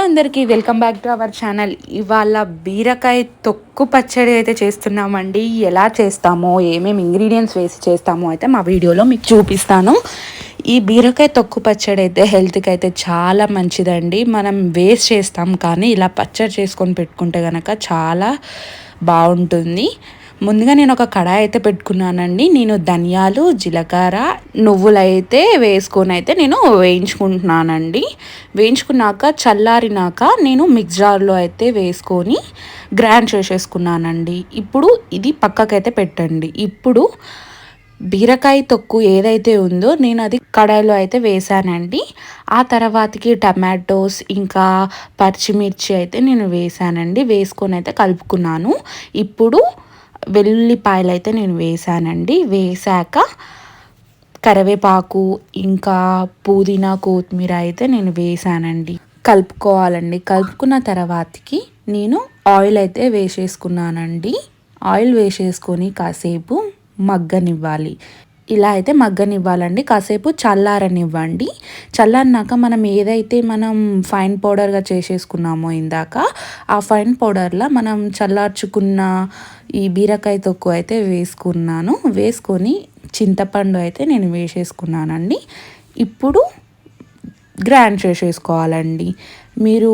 అందరికీ welcome back to our channel. ఇవాళ బీరకాయ తొక్కు పచ్చడి అయితే చేస్తున్నామండి. ఎలా చేస్తామో ఏమేమి ఇంగ్రీడియంట్స్ వేసి చేస్తామో అయితే మా వీడియోలో మీకు చూపిస్తాను. ఈ బీరకాయ తొక్కు పచ్చడి అయితే హెల్త్కి అయితే చాలా మంచిదండి. మనం వేస్ట్ చేస్తాం కానీ ఇలా పచ్చడి చేసుకొని పెట్టుకుంటే కనుక చాలా బాగుంటుంది. ముందుగా నేను ఒక కడాయి అయితే పెట్టుకున్నానండి. నేను ధనియాలు జీలకర్ర నువ్వులు అయితే వేసుకొని అయితే నేను వేయించుకుంటున్నానండి. వేయించుకున్నాక చల్లారినాక నేను మిక్జార్లో అయితే వేసుకొని గ్రైండ్ చేసేసుకున్నానండి. ఇప్పుడు ఇది పక్కకైతే పెట్టండి. ఇప్పుడు బీరకాయ తొక్కు ఏదైతే ఉందో నేను అది కడాయిలో అయితే వేసానండి. ఆ తర్వాతకి టమాటోస్ ఇంకా పచ్చిమిర్చి అయితే నేను వేసానండి. వేసుకొని అయితే కలుపుకున్నాను. ఇప్పుడు వెల్లుల్లిపాయలు అయితే నేను వేసానండి వేసాక కరివేపాకు ఇంకా పుదీనా కొత్తిమీర అయితే నేను వేసానండి కలుపుకోవాలండి. కలుపుకున్న తర్వాతకి నేను ఆయిల్ అయితే వేసేసుకున్నానండి. ఆయిల్ వేసేసుకొని కాసేపు మగ్గనివ్వాలి. ఇలా అయితే మగ్గనివ్వాలండి. కాసేపు చల్లారనివ్వండి. చల్లారినాక మనం ఏదైతే మనం ఫైన్ పౌడర్గా చేసేసుకున్నామో ఇందాక ఆ ఫైన్ పౌడర్లో మనం చల్లార్చుకున్న ఈ బీరకాయ తొక్కు అయితే వేసుకున్నాను. వేసుకొని చింతపండు అయితే నేను వేసేసుకున్నానండి. ఇప్పుడు గ్రైండ్ చేసేసుకోవాలండి. మీరు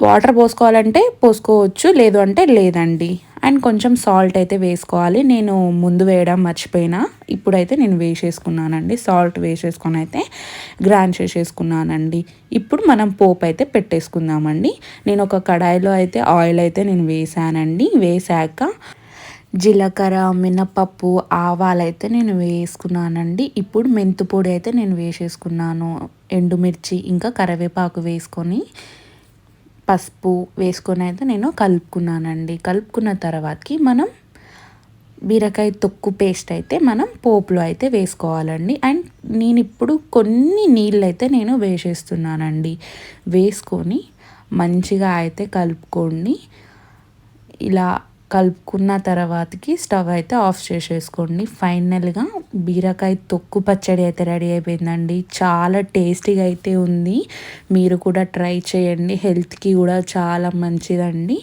వాటర్ పోసుకోవాలంటే పోసుకోవచ్చు లేదు అంటే లేదండి. అండ్ కొంచెం సాల్ట్ అయితే వేసుకోవాలి. నేను ముందు వేయడం మర్చిపోయినా. ఇప్పుడైతే నేను వేసేసుకున్నానండి. సాల్ట్ వేసేసుకొని అయితే గ్రాండ్ చేసేసుకున్నానండి. ఇప్పుడు మనం పోపు అయితే పెట్టేసుకుందామండి. నేను ఒక కడాయిలో అయితే ఆయిల్ అయితే నేను వేసానండి. వేసాక జీలకర్ర మినపప్పు ఆవాలైతే నేను వేసుకున్నానండి. ఇప్పుడు మెంతుపొడి అయితే నేను వేసేసుకున్నాను. ఎండుమిర్చి ఇంకా కరివేపాకు వేసుకొని పసుపు వేసుకొని అయితే నేను కలుపుకున్నానండి. కలుపుకున్న తర్వాతకి మనం బీరకాయ తొక్కు పేస్ట్ అయితే మనం పోపులో అయితే వేసుకోవాలండి. అండ్ నేను ఇప్పుడు కొన్ని నీళ్ళు అయితే నేను వేసేస్తున్నానండి. వేసుకొని మంచిగా అయితే కలుపుకోండి. ఇలా కలుపుకున్న తర్వాతకి స్టవ్ అయితే ఆఫ్ చేసేసుకోండి. ఫైనల్గా బీరకాయ తొక్కు పచ్చడి అయితే రెడీ అయిపోయిందండి. చాలా టేస్టీగా అయితే ఉంది. మీరు కూడా ట్రై చేయండి. హెల్త్కి కూడా చాలా మంచిదండి.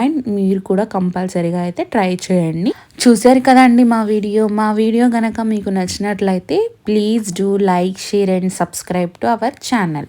అండ్ మీరు కూడా కంపల్సరీగా అయితే ట్రై చేయండి. చూసారు కదండి మా వీడియో? మా వీడియో కనుక మీకు నచ్చినట్లయితే please do like share and subscribe to our channel.